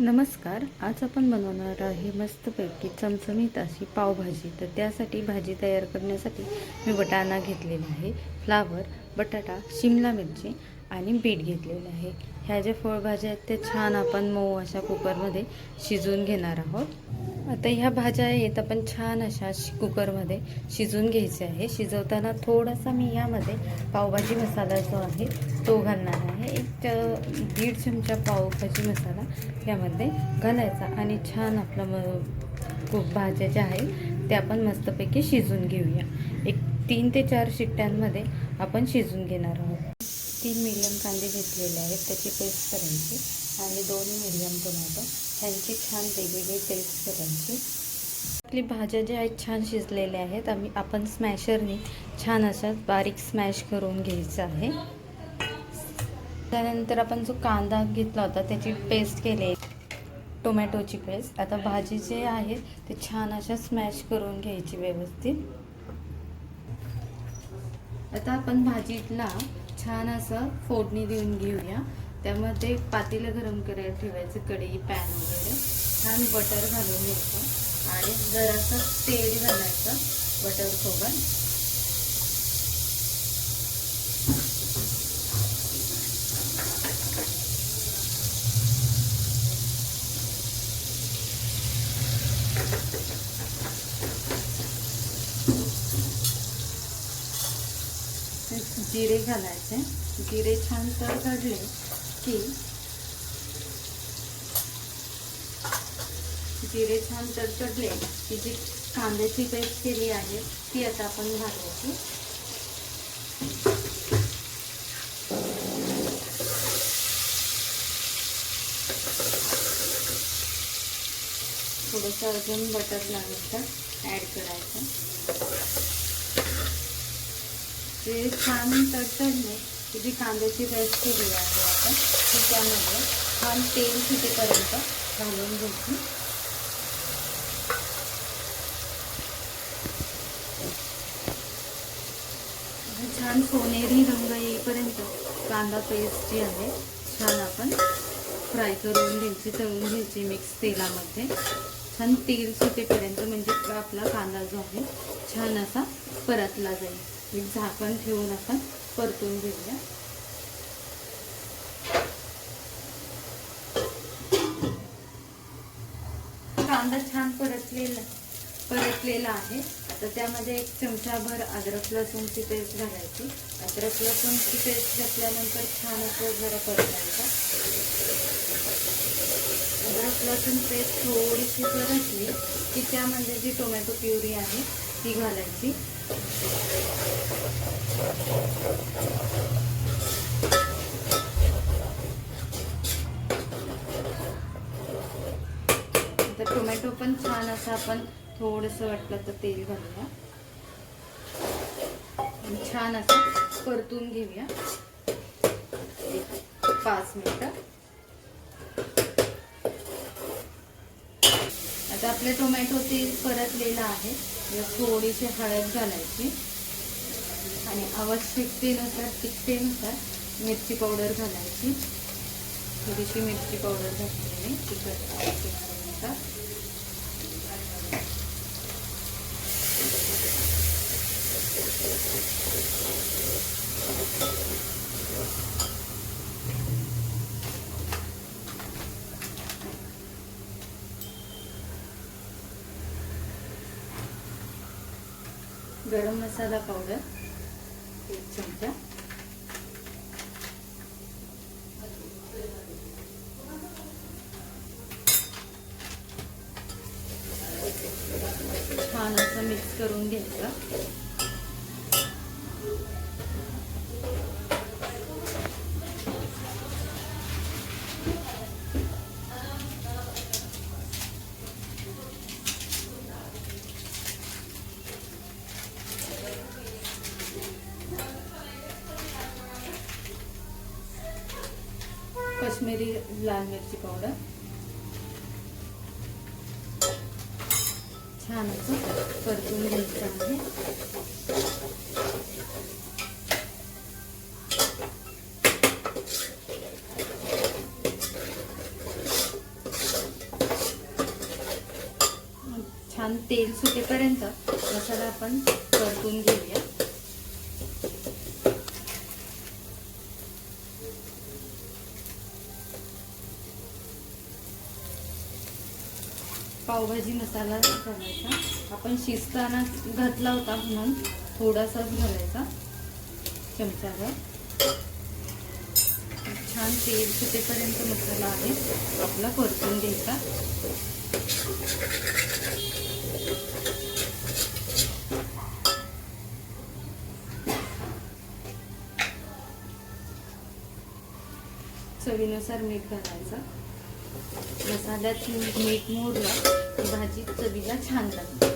नमस्कार आज आपण बनवणार आहे मस्तपैकी चमचमीत अशी पावभाजी. तर त्यासाठी भाजी तयार करण्यासाठी मी वटाणा घेतलेला आहे फ्लावर बटाटा शिमला मिरची आणि बीट घेतलेलं आहे. ह्या ज्या फळभाज्या आहेत त्या छान आपण मऊ अशा कुकरमध्ये शिजवून घेणार आहोत. आता ह्या भाज्या आहेत आपण छान अशा शि कुकरमध्ये शिजवून घ्यायचे आहे. शिजवताना थोडासा मी यामध्ये पावभाजी मसाला जो आहे तो घालणार आहे. एक दीड चमचा पावभाजी मसाला यामध्ये घालायचा आणि छान आपलं म खूप भाज्या ज्या आहेत त्या आपण मस्तपैकी शिजून घेऊया. एक तीन ते चार शिट्ट्यांमध्ये आपण शिजून घेणार आहोत. तीन मिडियम कांदे घेतलेले आहेत त्याची पेस्ट करायची आणि दोन मिडियम टोमॅटो ह्यांची छान वेगवेगळी पेस्ट करायची. आपली भाज्या ज्या आहेत छान शिजलेल्या आहेत. आम्ही आपण स्मॅशरने छान अशा बारीक स्मॅश करून घ्यायचं आहे. त्यानंतर आपण जो कांदा घेतला होता त्याची पेस्ट केली आहे. टोमॅटोची पेस्ट आता भाजी जे आहे ते छान अशा स्मॅश करून घ्यायची व्यवस्थित. आता आपण भाजीला छान असं फोडणी देऊन घेऊया. त्यामध्ये पातेलं गरम करायला ठेवायचं कढई पॅन वगैरे. छान बटर घालून घ्यायचं. आणि जरासं तेल घालायचं बटरसोबत जिरे घालायचे. जिरे छान तडतडले की जिरे छान तडतडले की जी कांद्याची पेस्ट केली आहे ती आता आपण घालायची थोडंसं अजून बटर लागेल तर ॲड करायचं. ते छान तडतडले की जी कांद्याची पेस्ट केली आहे आपण ती त्यामध्ये छान तेल सुटेपर्यंत घालून घ्यायची छान सोनेरी रंग येईपर्यंत कांदा पेस्ट जी आहे छान आपण फ्राय करून घ्यायची तळून घ्यायची मिक्स तेलामध्ये. छान तेल सुटेपर्यंत म्हणजे आपला कांदा जो आहे छान असा परतला जाईल. एक झाकण ठेवून आपण परतून घेऊया. कांदा छान परतलेला परतलेला आहे. आता त्यामध्ये एक चमचाभर अद्रक लसूणची पेस्ट घालायची. अद्रक लसूणची पेस्ट घातल्यानंतर छान असं जरा परतायचं. अद्रक लसूण पेस्ट थोडीशी परतली की त्यामध्ये जी टोमॅटो प्युरी आहे ती घालायची. आता टोमॅटो पण छान असं आपण थोडंसं वाटलं तर तेल घालूया. छान असं परतून घेऊया. पाच मिनटं. आता आपले टोमॅटो तेल परतलेलं आहे. यात थोडीशी हळद घालायची. आणि आवश्यकतेनुसार तिखटेनुसार मिरची पावडर घालायची. थोडीशी मिरची पावडर घातलेली तिखट गरम मसाला पावडर एक चमचा. छान असं मिक्स करून घ्यायचं. काश्मीरी लाल मिरची पावडर. छान असं परतून घ्यायचं आहे. छान तेल सुटेपर्यंत मसाला आपण परतून घेऊया. पावभाजी मसाला घालायचा आपण शिजताना घातला होता म्हणून थोडासाच घालायचा चमचावर. छान तेल सुटेपर्यंत मसाला आहे. आपला परतून घ्यायचा. चवीनुसार मीठ घालायचं. मसाल्यात मीठ मोडलं भाजी चवीला छान लागते.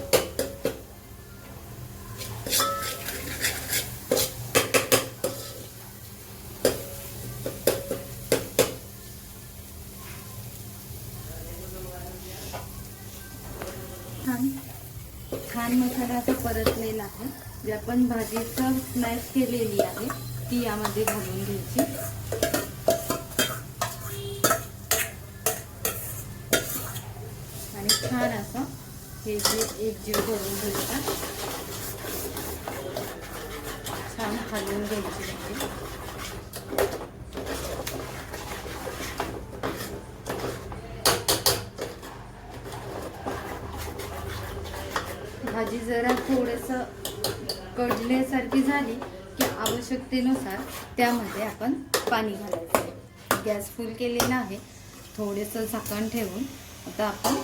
छान. छान मसाला असा परतलेला आहे. जे आपण भाजीचं स्मॅश केलेली आहे ती यामध्ये घालून घ्यायची आणि छान असं हे जे एकजीव करून घ्यायचा छान हलवून घ्यायची भाजी भाजी जरा थोडंसं कडल्यासारखी झाली की आवश्यकतेनुसार त्यामध्ये आपण पाणी घालायचं गॅस फुल केलेला आहे. थोडंसं झाकण ठेवून आता आपण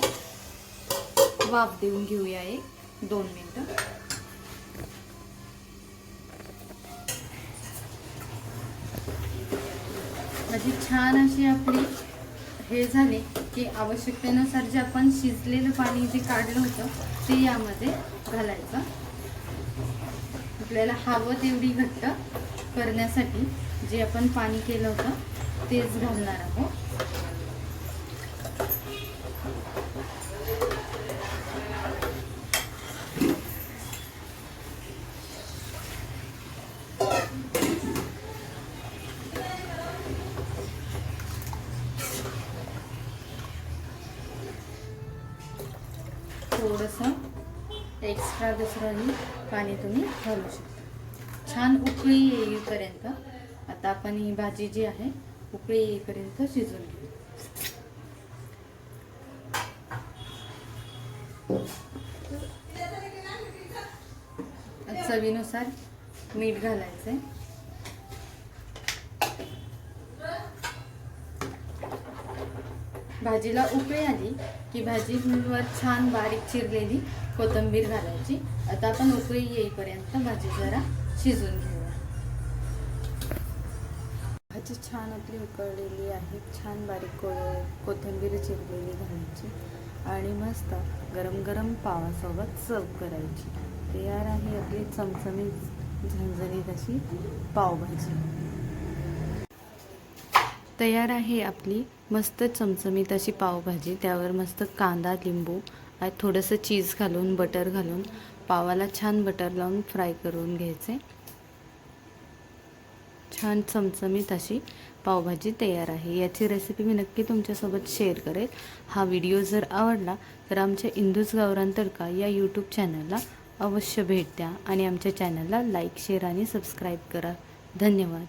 वाफ देऊन घेऊया एक दोन मिनटं. म्हणजे छान अशी आपली हे झाले की आवश्यकतेनुसार जे आपण शिजलेलं पाणी जे काढलं होतं ते यामध्ये घालायचं. आपल्याला हवं तेवढी घट्ट करण्यासाठी जे आपण पाणी केलं होतं तेच घालणार आहोत. थोडंसं एक्स्ट्रा दुसरंही पाणी तुम्ही घालू शकता. छान उकळी येईपर्यंत आता आपण ही भाजी जी आहे उकळी येईपर्यंत शिजून घेऊ. चवीनुसार मीठ घालायचं आहे भाजीला उकळी आली की भाजीवर छान बारीक चिरलेली कोथिंबीर घालायची. आता आपण उकळी येईपर्यंत भाजी जरा शिजून घेऊया. भाजी छान आपली उकळलेली आहे. छान बारीक को कोथिंबीर चिरलेली घालायची आणि मस्त गरम गरम पावासोबत सर्व करायची. तयार आहे आपली चमचमीत झणझणीत अशी पावभाजी. तयार आहे आपली मस्त चमचमीत अशी पावभाजी. त्यावर मस्त कांदा लिंबू आणि थोडंसं चीज घालून बटर घालून पावाला छान बटर लावून फ्राय करून घ्यायचे. छान चमचमीत अशी पावभाजी तयार आहे. याची रेसिपी मी नक्की तुमच्यासोबत शेअर करेल. हा व्हिडिओ जर आवडला तर आमच्या इंदूस गावरान तडका या यूट्यूब चॅनलला अवश्य भेट द्या आणि आमच्या चॅनलला लाईक शेअर आणि सबस्क्राईब करा. धन्यवाद.